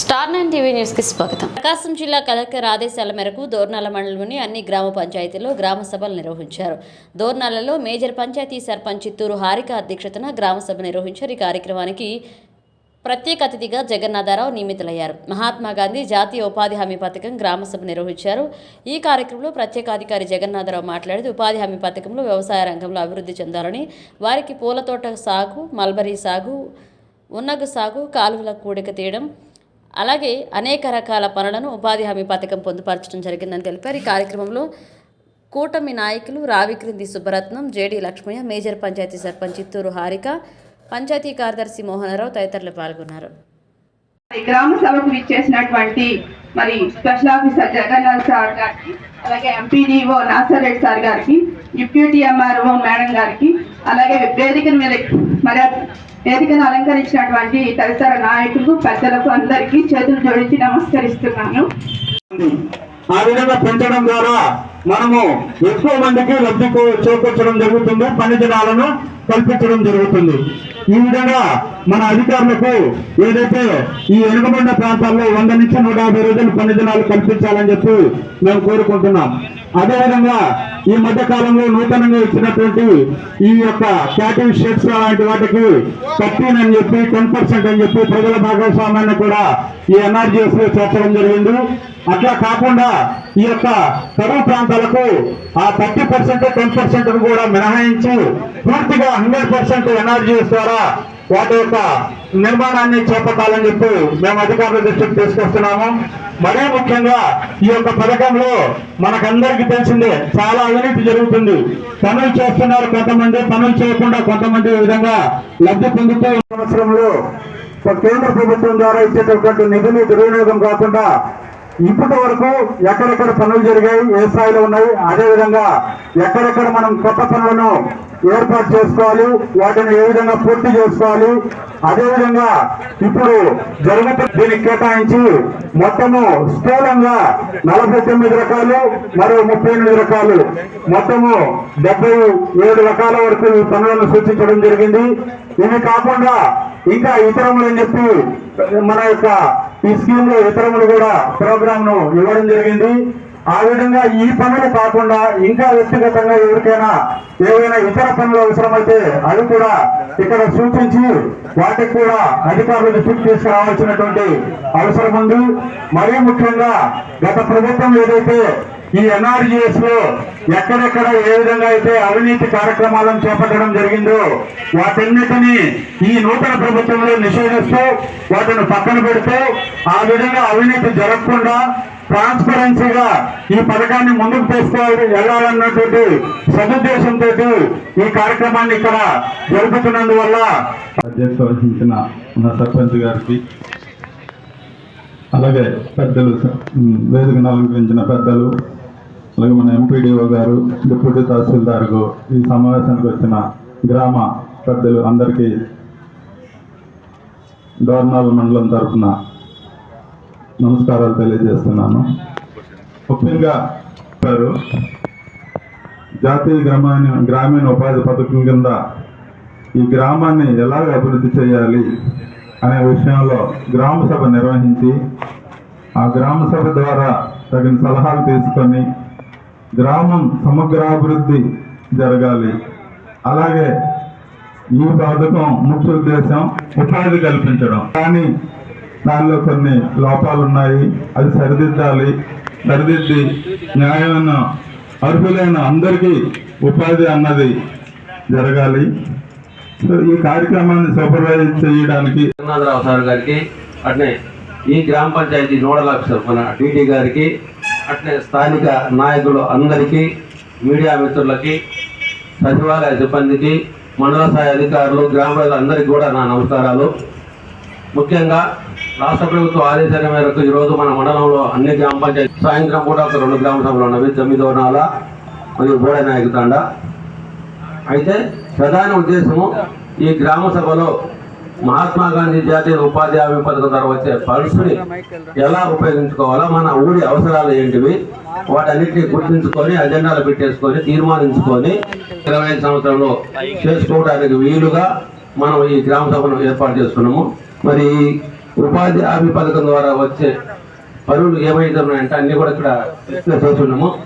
Star nine TV న్యూస్కి స్వాగతం. ప్రకాశం జిల్లా కలెక్టర్ ఆదేశాల మేరకు దోర్నాల మండలంలోని అన్ని గ్రామ పంచాయతీల్లో గ్రామ సభలు నిర్వహించారు. దోర్నాలలో మేజర్ పంచాయతీ సర్పంచ్ చిత్తూరు హారిక అధ్యక్షతన గ్రామ సభ నిర్వహించారు. ఈ కార్యక్రమానికి ప్రత్యేక అతిథిగా జగన్నాథరావు నియమితులయ్యారు. మహాత్మా గాంధీ జాతీయ ఉపాధి హామీ పథకం గ్రామసభ నిర్వహించారు. ఈ కార్యక్రమంలో ప్రత్యేక అధికారి జగన్నాథరావు మాట్లాడుతూ ఉపాధి హామీ పథకంలో వ్యవసాయ రంగంలో అభివృద్ధి చెందాలని వారికి పూల తోట సాగు మల్బరీ సాగు ఉన్నగు సాగు కాలువల కూడిక తీయడం అలాగే అనేక రకాల పనులను ఉపాధి హామీ పథకం పొందుపరచడం జరిగిందని తెలిపారు. ఈ కార్యక్రమంలో కూటమి నాయకులు రావిక్రింది సుబ్బరత్నం జేడీ లక్ష్మయ్య మేజర్ పంచాయతీ సర్పంచ్ చిత్తూరు హారిక పంచాయతీ కార్యదర్శి మోహనరావు తదితరులు పాల్గొన్నారు. గ్రామ సభకు ఇచ్చేసినటువంటి మరి స్పెషల్ ఆఫీసర్ జగన్నాథ్ సార్ గారికి అలాగే ఎంపీడీఓ నాసర్ రెడ్డి సార్ గారికి డిప్యూటీ ఎంఆర్ఓ మేడం గారికి అలాగే వేదిక మీద మరి వేదికను అలంకరించినటువంటి తదితర నాయకులు పెద్దలకు అందరికీ చేతులు జోడించి నమస్కరిస్తున్నాను. ఆ విధంగా పెంచడం ద్వారా మనము ఎక్కువ మందికి లబ్ధి చేకూర్చడం జరుగుతుంది పని దినాలను కల్పించడం జరుగుతుంది. ఈ విధంగా మన అధికారులకు ఏదైతే ఈ వెనుకబడిన ప్రాంతాల్లో వంద నుంచి నూట యాభై రోజులు పని దినాలు కల్పించాలని చెప్పి మేము కోరుకుంటున్నాం. అదేవిధంగా ఈ మధ్య కాలంలో నూతనంగా ఇచ్చినటువంటి ఈ యొక్క క్యాటివ్ షేక్స్ లాంటి వాటికి థర్టీన్ అని చెప్పి టెన్ పర్సెంట్ అని చెప్పి ప్రజల భాగస్వామ్యాన్ని కూడా ఈ ఎన్ఆర్జీఎస్లో చేర్చడం జరిగింది. అట్లా కాకుండా ఈ యొక్క కరువు ప్రాంతాలకు ఆ థర్టీ పర్సెంట్ టెన్ పర్సెంట్ కూడా మినహాయించి పూర్తిగా హండ్రెడ్ పర్సెంట్ ఎన్ఆర్జీఎస్ ద్వారా వాటి యొక్క నిర్మాణాన్ని చేపట్టాలని చెప్పి మేము అధికారుల దృష్టికి తీసుకొస్తున్నాము. మరీ ముఖ్యంగా ఈ యొక్క పథకంలో మనకందరికీ తెలిసిందే చాలా అవినీతి జరుగుతుంది. పనులు చేస్తున్నారు కొంతమంది పనులు చేయకుండా కొంతమంది ఈ విధంగా లబ్ధి పొందుతూ ఈ సంవత్సరంలో కేంద్ర ప్రభుత్వం ద్వారా ఇచ్చేటటువంటి నిధులు దుర్వినియోగం కాకుండా ఇప్పటి వరకు ఎక్కడెక్కడ పనులు జరిగాయి ఏ స్థాయిలో ఉన్నాయి అదేవిధంగా ఎక్కడెక్కడ మనం కొత్త పనులను ఏర్పాటు చేసుకోవాలి వాటిని ఏ విధంగా పూర్తి చేసుకోవాలి అదేవిధంగా ఇప్పుడు జరుగుతున్న దీనికి కేటాయించి మొత్తము స్థూలంగా నలభై తొమ్మిది రకాలు మరియు ముప్పై ఎనిమిది రకాలు మొత్తము డెబ్బై ఏడు రకాల వరకు ఈ పనులను సూచించడం జరిగింది. ఇవి కాకుండా ఇంకా ఇతరములని చెప్పి మన యొక్క ఈ స్కీమ్లో ఇతరములు కూడా ప్రోగ్రామ్ను ఇవ్వడం జరిగింది. ఆ విధంగా ఈ పనులు కాకుండా ఇంకా వ్యక్తిగతంగా ఎవరికైనా ఏవైనా ఇతర పనులు అవసరమైతే అవి కూడా ఇక్కడ సూచించి వాటికి కూడా అధికారుల దృష్టికి తీసుకురావాల్సినటువంటి అవసరం ఉంది. మరీ ముఖ్యంగా గత ప్రభుత్వం ఏదైతే ఈ ఎన్ఆర్జీఎస్లో ఎక్కడెక్కడ ఏ విధంగా అయితే అవినీతి కార్యక్రమాలను చేపట్టడం జరిగిందో వాటన్నిటినీ ఈ నూతన ప్రభుత్వంలో నిషేధిస్తూ వాటిని పక్కన పెడుతూ ఆ విధంగా అవినీతి జరగకుండా ట్రాన్స్పరెన్సీగా ఈ పథకాన్ని ముందుకు తీసుకోవాలి వెళ్ళాలన్నటువంటి సదుద్దేశంతో ఈ కార్యక్రమాన్ని ఇక్కడ జరుపుతున్నందువల్ల అధ్యక్ష వహించిన మన సర్పంచ్ గారికి అలాగే పెద్దలు వేదిక నలంకరించిన పెద్దలు అలాగే మన ఎంపీడీఓ గారు డిప్యూటీ తహసీల్దార్ ఈ సమావేశానికి వచ్చిన గ్రామ పెద్దలు అందరికీ డోర్నాల్ మండలం తరఫున నమస్కారాలు తెలియజేస్తున్నాను. ముఖ్యంగా చెప్పారు జాతీయ గ్రామాన్ని గ్రామీణ ఉపాధి పథకం కింద ఈ గ్రామాన్ని ఎలాగ అభివృద్ధి చేయాలి అనే విషయంలో గ్రామ సభ నిర్వహించి ఆ గ్రామ సభ ద్వారా తగిన సలహాలు తీసుకొని గ్రామం సమగ్రాభివృద్ధి జరగాలి. అలాగే ఈ పథకం ముఖ్య ఉద్దేశం ఉపాధి కల్పించడం. కానీ దానిలో కొన్ని లోపాలు ఉన్నాయి అది సరిదిద్దాలి. సరిదిద్ది న్యాయమైన అర్హులైన అందరికీ ఉపాధి అన్నది జరగాలి. సో ఈ కార్యక్రమాన్ని సూపర్వైజ్ చేయడానికి జగన్నాథరావు సార్ గారికి అట్నే ఈ గ్రామ పంచాయతీ నోడల్ ఆఫీసర్ మన డిటి గారికి అట్లే స్థానిక నాయకులు అందరికీ మీడియా మిత్రులకి సచివాలయ సిబ్బందికి మండల స్థాయి అధికారులు గ్రామ ప్రజలందరికీ కూడా నా నమస్కారాలు. ముఖ్యంగా రాష్ట్ర ప్రభుత్వ ఆదేశాల మేరకు ఈరోజు మన మండలంలో అన్ని గ్రామ పంచాయతీ సాయంత్రం కూడా ఒక రెండు గ్రామ సభలు ఉన్నవి తొమ్మిదో నాల మరియు బోడ నాయకు తండ అయితే ప్రధాన ఉద్దేశము ఈ గ్రామ సభలో మహాత్మా గాంధీ జాతీయ ఉపాధి హామీ పథకం ద్వారా వచ్చే ఫండ్స్ ఎలా ఉపయోగించుకోవాలో మన ఊరి అవసరాలు ఏంటివి వాటన్నిటిని గుర్తించుకొని అజెండాలు పెట్టేసుకొని తీర్మానించుకొని ఇరవై ఐదు సంవత్సరంలో చేసుకోవడానికి వీలుగా మనం ఈ గ్రామ సభను ఏర్పాటు చేస్తున్నాము. మరి ఉపాధి హామీ పథకం ద్వారా వచ్చే పనులు ఏమైతే ఉన్నాయంటే కూడా ఇక్కడ చేస్తున్నాము.